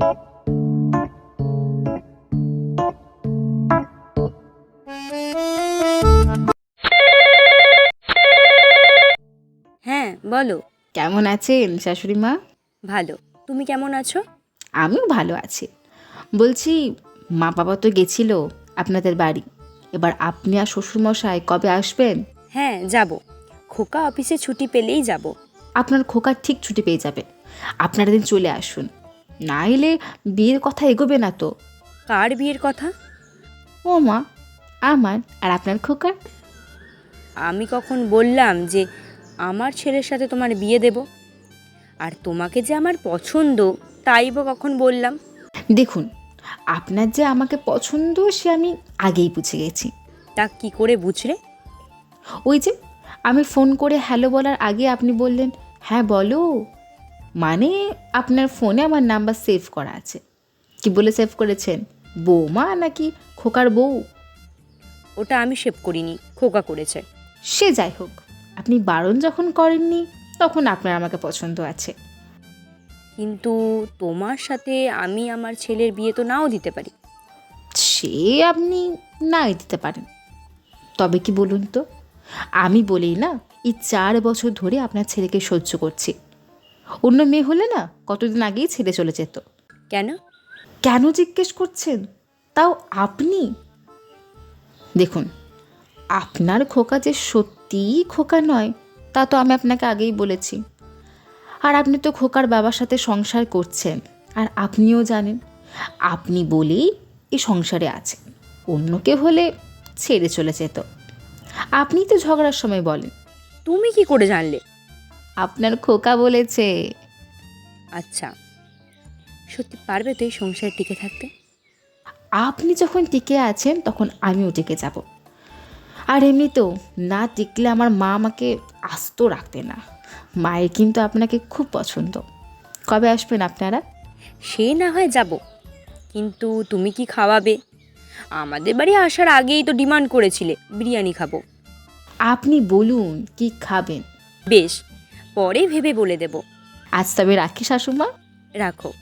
হ্যাঁ বলো। কেমন আছেন শাশুড়ি মা? ভালো। তুমি কেমন আছো? আমিও ভালো আছি। বলছি মা বাবা তো গেছিল আপনাদের বাড়ি। এবার আপনি আর শ্বশুরমশাই কবে আসবেন? হ্যাঁ যাব। খোকা অফিসে ছুটি পেলেই যাব। আপনার খোকার ঠিক ছুটি পেয়ে যাবে। আপনারা দিন চলে আসুন। না এলে বিয়ের কথা এগোবে না তো। কার বিয়ের কথা? ও মা আমার আর আপনার খোকার? আমি কখন বললাম যে আমার ছেলের সাথে তোমার বিয়ে দেব? আর তোমাকে যে আমার পছন্দ তাই বা কখন বললাম? দেখুন আপনার যে আমাকে পছন্দ সে আমি আগেই বুঝে গেছি। তা কি করে বুঝলে? ওই যে আমি ফোন করে হ্যালো বলার আগে আপনি বললেন হ্যাঁ বলো। মানে আপনার ফোনে আমার নাম্বার সেভ করা আছে। কি বলে সেভ করেছেন? বৌমা নাকি খোকার বউ? ওটা আমি সেভ করিনি খোকা করেছে। সে যাই হোক আপনি বারণ যখন করেননি তখন আপনার আমাকে পছন্দ আছে। কিন্তু তোমার সাথে আমি আমার ছেলের বিয়ে তো নাও দিতে পারি। সে আপনি নাই দিতে পারেন। তবে কি বলুন তো? আমি বলি না এই চার বছর ধরে আপনার ছেলেকে সহ্য করছি। অন্য মেয়ে হলে না কতদিন আগেই ছেড়ে চলে যেত। কেন? কেন জিজ্ঞেস করছেন? তাও আপনি? দেখুন আপনার খোকা যে সত্যিই খোকা নয় তা তো আমি আপনাকে আগেই বলেছি। আর আপনি তো খোকার বাবার সাথে সংসার করছেন আর আপনিও জানেন আপনি বলেই এই সংসারে আছেন। অন্য কেউ হলে ছেড়ে চলে যেত। আপনি তো ঝগড়ার সময় বলেন। তুমি কি করে জানলে? আপনার খোকা বলেছে। আচ্ছা সত্যি পারবে তো এই সংসারে টিকে থাকতে? আপনি যখন টিকে আছেন তখন আমিও টিকে যাব। আর এমনি তো না টিকলে আমার মা আমাকে আস্ত রাখতে না। মায়ের কিন্তু আপনাকে খুব পছন্দ। কবে আসবেন আপনারা? সে না হয় যাব। কিন্তু তুমি কি খাওয়াবে? আমাদের বাড়ি আসার আগেই তো ডিমান্ড করেছিলে বিরিয়ানি খাব। আপনি বলুন কি খাবেন? বেশ পরে ভেবে বলে দেব। আজ তবে রাখি শাশুমা। রাখো।